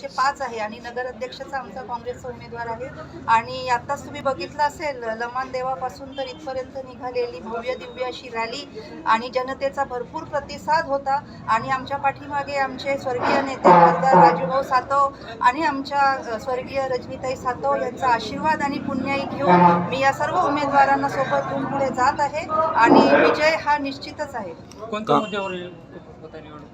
प्रदेशाचे पाच आहे आणि नगर अध्यक्षाचा आमचा काँग्रेसचा उमेदवार आहे. आणि आत्ताच तुम्ही बघितलं असेल लमान देवापासून तर इथपर्यंत निघालेली भव्य दिव्य अशी रॅली आणि जनतेचा भरपूर प्रतिसाद होता. आणि आमच्या पाठीमागे आमचे स्वर्गीय नेते खासदार राजूभाऊ सातव आणि आमच्या स्वर्गीय रजनीताई सातव यांचा आशीर्वाद आणि पुण्याई घेऊन मी या सर्व उमेदवारांना सोबत घेऊन पुढे जात आहे आणि विजय हा निश्चितच आहे.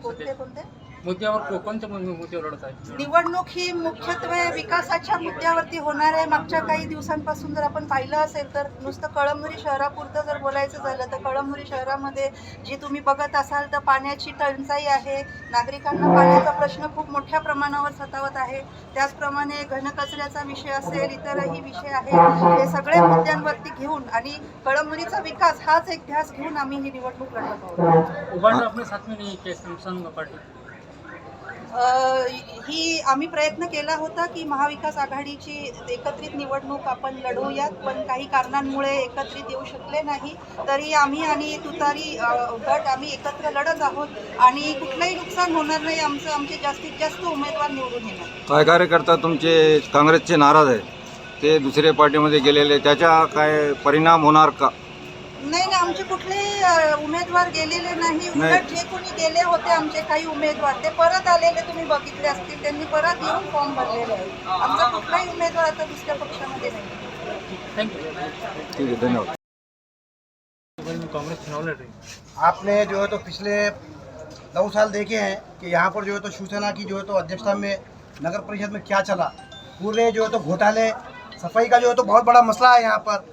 कोणते? कोणते? मुद्द्यावर को- कोणत्या मु- मुद्द्यावर लढत आहे निवडणूक ही मुख्यत्वे विकासाच्या मुद्द्यावरती होणार आहे. मागच्या काही दिवसांपासून जर आपण पाहिलं असेल तर नुसतं कळमनुरी शहरापुरतं जर बोलायचं झालं तर कळमनुरी शहरामध्ये जी तुम्ही बघत असाल तर पाण्याची टंचाई आहे. नागरिकांना पाण्याचा प्रश्न खूप मोठ्या प्रमाणावर सतावत आहे. त्याचप्रमाणे घनकचऱ्याचा विषय असेल इतरही विषय आहेत. हे सगळे मुद्द्यांवरती घेऊन आणि कळमनुरीचा विकास हाच एक ध्यास घेऊन आम्ही ही निवडणूक लढवत आहोत. अपने साथ में नहीं क्या संघ पार्टी अ, ही आम्ही प्रयत्न केला होता की महाविकास आघाडीची एकत्रित निवडणूक आपण लढवूयात पण काही कारणांमुळे एकत्रित येऊ शकले नाही. तरी आम्ही आणि तुतारी गट आम्ही एकत्र लढत आहोत आणि कुठलंही नुकसान होणार नाही आमचं आमचे जास्तीत जास्त उमेदवार निवडून येणार. काय कार्यकर्ता तुमचे काँग्रेसचे नाराज आहे ते दुसऱ्या पार्टीमध्ये गेलेले त्याचा काय परिणाम होणार का? नाही नाही आमचे कुठलेही अ, उमेदवार गेलेले नाही. नाही. उलट जे कोणी गेले होते आमचे काही उमेदवार. ते परत आलेले तुम्ही बघितले असतील. त्यांनी परत येऊन फॉर्म भरलेले आहे आमचा कुठलाही उमेदवार आता दुसऱ्या पक्षामध्ये नाही. ठीक आहे धन्यवाद. कांग्रेस चुनाव लड़ रही है। आपने जो है तो पिछले दो साल देखे हैं कि यहाँ पर जो है तो शिवसेना की जो है तो अध्यक्षता में नगर परिषद में क्या चला? पूरे जो है तो घोटाले सफ़ाई का जो है तो बहुत बड़ा मसला है यहाँ पर।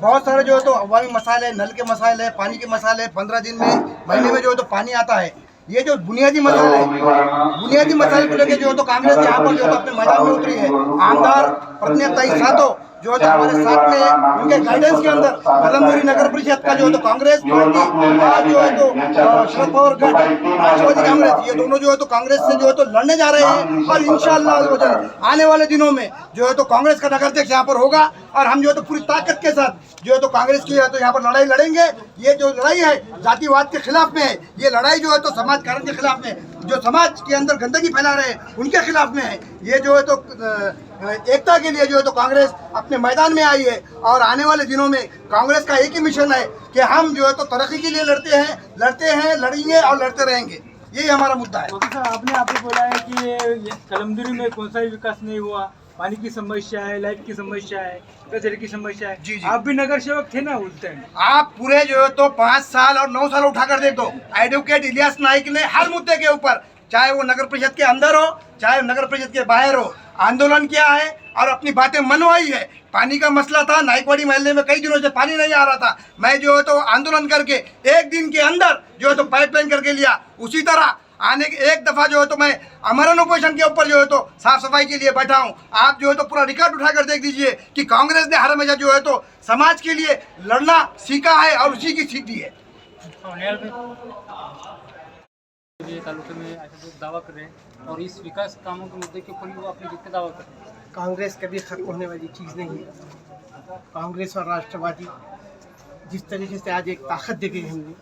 बहुत सारे जो है तो अवामी मसाले, नल के मसाले, पानी के मसाले, पंद्रह दिन में, महीने में जो है तो पानी आता है। ये जो बुनियादी मसाले बुनियादी मसाले को लेकर जो है तो कांग्रेस यहाँ पर जो है तो अपने मैदान में उतरी है। आमदार प्रतिनिधि साधो जो है तो हमारे साथ में उनके गाइडेंस के अंदर कलमपुरी नगर परिषद का जो है तो कांग्रेस पार्टी और जो है तो शरद पवार राष्ट्रवादी कांग्रेस ये दोनों जो है तो कांग्रेस से जो है तो लड़ने जा रहे हैं और इंशाल्लाह आने वाले दिनों में जो है तो कांग्रेस का नगर अध्यक्ष यहाँ पर होगा और हम जो है तो पूरी ताकत के साथ जो है तो कांग्रेस की है तो यहाँ पर लड़ाई लड़ेंगे ये जो लड़ाई है जातिवाद के खिलाफ में है ये लड़ाई जो है तो समाज कारण के खिलाफ में जो समाज के अंदर गंदगी फैला रहे हैं उनके खिलाफ में है ये जो है तो अ, एकता के लिए जो है तो कांग्रेस अपने मैदान में आई है और आने वाले दिनों में कांग्रेस का एक ही मिशन है कि हम जो है तो तरक्की के लिए लड़ते हैं लड़ते हैं लड़ेंगे और लड़ते रहेंगे। यही हमारा मुद्दा है। सर आपने आपको बोला है कि कलमदुरी में कौन सा विकास नहीं हुआ? पानी की समस्या है लाइट की समस्या है कचरे की समस्या है। जी, जी। आप भी नगर सेवक थे ना उस टाइम? आप पूरे जो है तो पाँच साल और नौ साल उठाकर देख। दो एडवोकेट इलियास नाइक ने हर मुद्दे के ऊपर चाहे वो नगर परिषद के अंदर हो चाहे नगर परिषद के बाहर हो आंदोलन किया है और अपनी बातें मनवाई है। पानी का मसला था नाइकवाड़ी महल्ले में कई दिनों से पानी नहीं आ रहा था। मैं जो है तो आंदोलन करके एक दिन के अंदर जो है तो पाइपलाइन करके लिया। उसी तरह आने के एक दफा जो है तो मैं अमरन उपोषण के ऊपर जो है तो साफ सफाई के लिए बैठा हूँ। आप जो है तो पूरा रिकॉर्ड उठाकर देख दीजिए कि कांग्रेस ने हर हमेशा जो है तो समाज के लिए लड़ना सीखा है और उसी की सीख दी है। ये तालुके में ऐसे लोग दावा कर रहे हैं और इस विकास कामों के मुद्दे के ऊपर भी वो अपने जीत का दावा कर रहे हैं। कांग्रेस कभी खत्म होने वाली चीज़ नहीं है। कांग्रेस और राष्ट्रवादी जिस तरीके से आज एक ताकत दिखाई हमने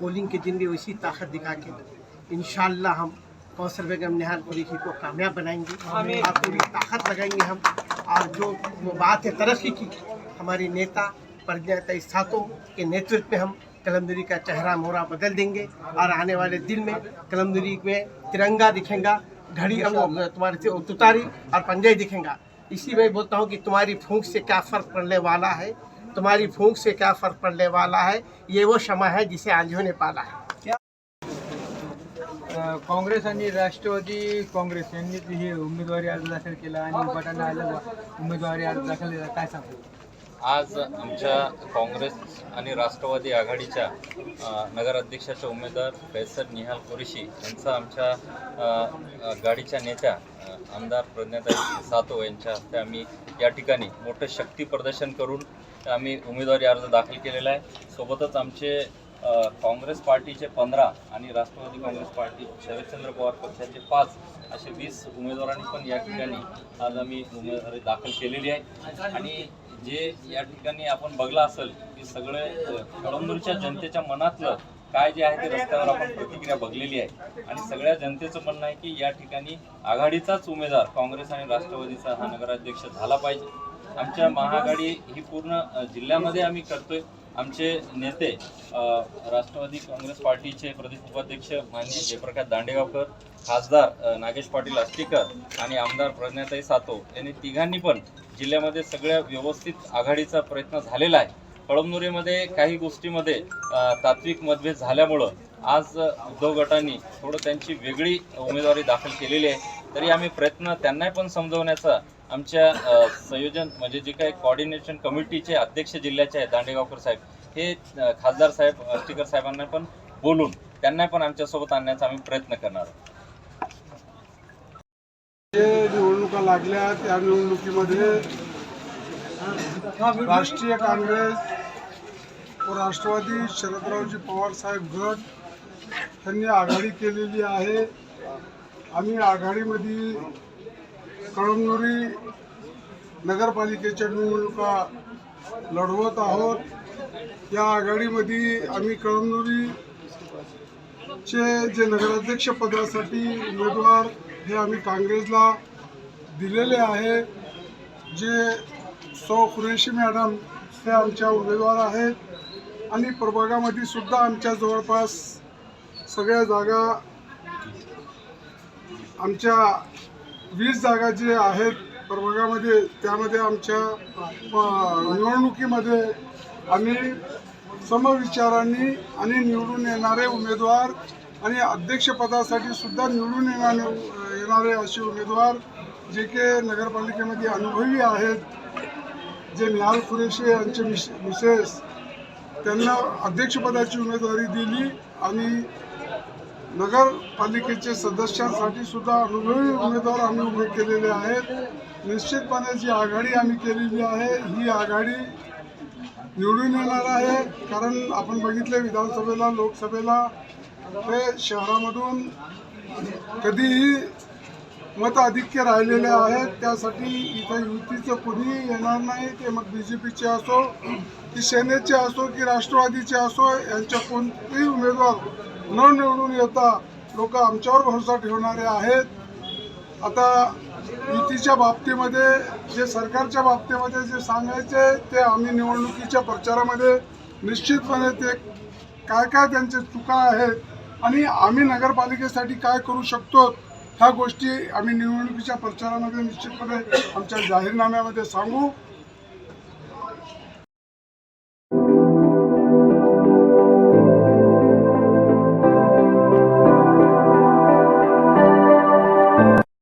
पोलिंग के दिन भी वैसी ताकत दिखा के इन हम कौशल बेगम निहाल कुरेशी को कामयाब बनाएँगे। और पूरी ताकत लगाएँगे हम। और जो वो बात है तरक्की की हमारे नेता प्रज्ञा सातों के नेतृत्व में हम कलमदुरी का चेहरा मोहरा बदल देंगे और आने वाले दिन में कलमदुरी में तिरंगा दिखेगा, घड़ी तुम्हारे तुतारी और पंजाई दिखेगा। इसी में बोलता हूँ कि तुम्हारी फूंक से क्या फ़र्क पड़ने वाला है? तुम्हारी फूंक से क्या फ़र्क पड़ने वाला है? ये वो क्षमा है जिसे आंधियों ने पाला है। काँग्रेस राष्ट्रवादी काँग्रेस यांनी अर्ज़ दाखल केला अर्ज़ दाखल आज आमच्या काँग्रेस आणि राष्ट्रवादी आघाडीच्या नगराध्यक्षाच्या नगराध्यक्षाचे उमेदवार फैसद निहाल कुरेशी यांचा आमच्या गाडीच्या नेत्या आमदार प्रज्ञाताई सातो यांच्या हस्ते आम्ही या ठिकाणी मोठं शक्ती प्रदर्शन करून आम्ही उमेदवारी अर्ज दाखल केलेला आहे. सोबतच आमचे काँग्रेस पार्टीचे पंधरा आणि राष्ट्रवादी काँग्रेस पार्टी शरदचंद्र पवार पक्षाचे पाच असे वीस उमेदवारांनी पण या ठिकाणी आज आम्ही उमेदवारी दाखल केलेली आहे. आणि जे या ठिकाणी आपण बघला असेल की सगळे अ, कळमनूरच्या जनतेच्या मनातलं काय जे आहे ते रस्त्यावर आपण प्रतिक्रिया बघलेली आहे. आणि सगळ्या जनतेचं म्हणणं आहे की या ठिकाणी आघाडीचाच उमेदवार काँग्रेस आणि राष्ट्रवादीचा हा नगराध्यक्ष झाला पाहिजे. आमच्या महाआघाडी ही पूर्ण जिल्ह्यामध्ये आम्ही करतोय. आमचे नेते राष्ट्रवादी काँग्रेस पार्टीचे प्रदेश उपाध्यक्ष माननीय जयप्रकाश दांडेगावकर खासदार नागेश पाटील आष्टीकर आणि आमदार प्रज्ञाताई सातो यांनी तिघांनी पण जिल्ह्यामध्ये सगळ्या व्यवस्थित आघाडीचा प्रयत्न झालेला आहे. कळमनुरीमध्ये काही गोष्टीमध्ये तात्विक मतभेद झाल्यामुळं आज उद्धव गटांनी थोडं त्यांची वेगळी उमेदवारी दाखल केलेली आहे. तरी आम्ही प्रयत्न त्यांनाही पण समजवण्याचा आमच्या संयोजन म्हणजे जे काही कॉर्डिनेशन कमिटीचे अध्यक्ष जिल्ह्याचे आहेत दांडेगावकर साहेब हे खासदार साहेब आष्टीकर साहेबांना पण बोलून त्यांना पण आमच्यासोबत आणण्याचा आम्ही प्रयत्न करणार आहोत. जे निवडणुका लागल्या त्या निवडणुकीमध्ये राष्ट्रीय काँग्रेस व राष्ट्रवादी शरदरावजी पवार साहेब गट यांनी आघाडी केलेली आहे. आम्ही आघाडीमध्ये कळमनुरी नगरपालिकेच्या निवडणुका लढवत आहोत. या आघाडीमध्ये आम्ही कळमनुरीचे जे नगराध्यक्ष पदासाठी उमेदवार हे आम्ही काँग्रेसला दिलेले आहे. जे सौ कुरेशी मॅडम हे आमच्या उमेदवार आहेत. आणि प्रभागामध्ये सुद्धा आमच्या जवळपास सगळ्या जागा आमच्या वीस जागा जे आहेत प्रभागामध्ये त्यामध्ये आमच्या निवडणुकीमध्ये आम्ही समविचारांनी आणि निवडून येणारे उमेदवार आणि अध्यक्षपदासाठी सुद्धा निवडून येणारे येणारे असे उमेदवार जे की नगरपालिकेमध्ये अनुभवी आहेत जे निहाल कुरेशी यांचे मिस मिसेस त्यांना अध्यक्षपदाची उमेदवारी दिली आणि नगरपालिकेचे सदस्यांसाठी सुद्धा अनुभवी उमेदवार आम्ही उभे केलेले आहेत. निश्चितपणे जी आघाडी आम्ही केलेली आहे ही आघाडी निवडून येणार आहे. कारण आपण बघितले विधानसभेला लोकसभेला ते शहरामधून कधीही मत आधिक्य राहिलेले आहेत. त्यासाठी इथं युतीचं कुणीही येणार नाही. ते मग बी जे पीचे असो की सेनेचे असो की राष्ट्रवादीचे असो यांच्या कोणतेही उमेदवार न निवडून येता लोक आमच्यावर भरोसा ठेवणारे आहेत. आता युतीच्या बाबतीमध्ये जे सरकारच्या बाबतीमध्ये जे सांगायचे ते आम्ही निवडणुकीच्या प्रचारामध्ये निश्चितपणे ते काय काय त्यांचे चुका आहेत आणि आम्ही नगरपालिकेसाठी काय करू शकतो ह्या गोष्टी आम्ही निवडणुकीच्या प्रचारामध्ये निश्चितपणे आमच्या जाहीरनाम्यामध्ये सांगू.